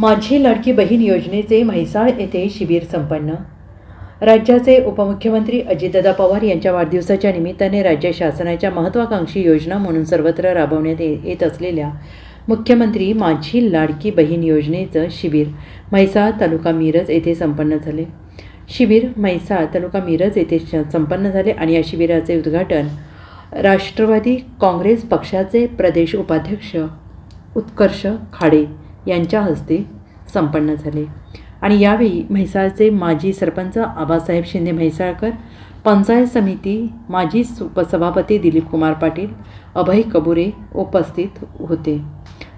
माझी लाडकी बहीण योजनेचे म्हैसाळ येथे शिबिर संपन्न. राज्याचे उपमुख्यमंत्री अजितदादा पवार यांच्या वाढदिवसाच्या निमित्ताने राज्य शासनाच्या महत्त्वाकांक्षी योजना म्हणून सर्वत्र राबवण्यात येत असलेल्या मुख्यमंत्री माझी लाडकी बहीण योजनेचं शिबिर म्हैसाळ तालुका मिरज येथे संपन्न झाले. शिबिर म्हैसाळ तालुका मिरज येथे श- संपन्न झाले आणि या शिबिराचे उद्घाटन राष्ट्रवादी काँग्रेस पक्षाचे प्रदेश उपाध्यक्ष उत्कर्ष खाडे यांच्या हस्ते संपन्न झाले. आणि यावेळी म्हैसाळचे माजी सरपंच आबासाहेब शिंदे म्हैसाळकर पंचायत समिती माजी उपसभापती दिलीप कुमार पाटील अभय कबुरे उपस्थित होते.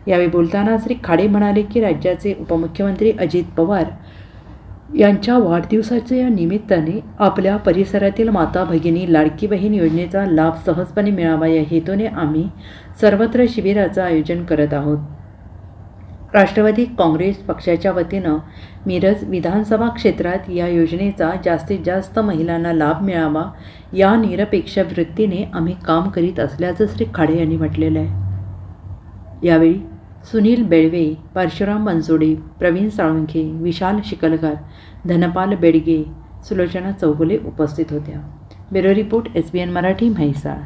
यावेळी बोलताना श्री खाडे म्हणाले की राज्याचे उपमुख्यमंत्री अजित पवार यांच्या वाढदिवसाच्या निमित्ताने आपल्या परिसरातील माता भगिनी लाडकी बहीण योजनेचा लाभ सहजपणे मिळावा या हेतूने आम्ही सर्वत्र शिबिराचं आयोजन करत आहोत. राष्ट्रवादी काँग्रेस पक्षाच्या वतीनं मिरज विधानसभा क्षेत्रात या योजनेचा जास्तीत जास्त महिलांना लाभ मिळावा या निरपेक्ष वृत्तीने आम्ही काम करीत असल्याचं श्री खाडे यांनी म्हटलेलं आहे. यावेळी सुनील बेळवे परशुराम बनसोडे प्रवीण साळुंखे विशाल शिकलकर धनपाल बेडगे सुलोचना चौगुले उपस्थित होत्या. Bureau report S B N Marathi Mhaisal.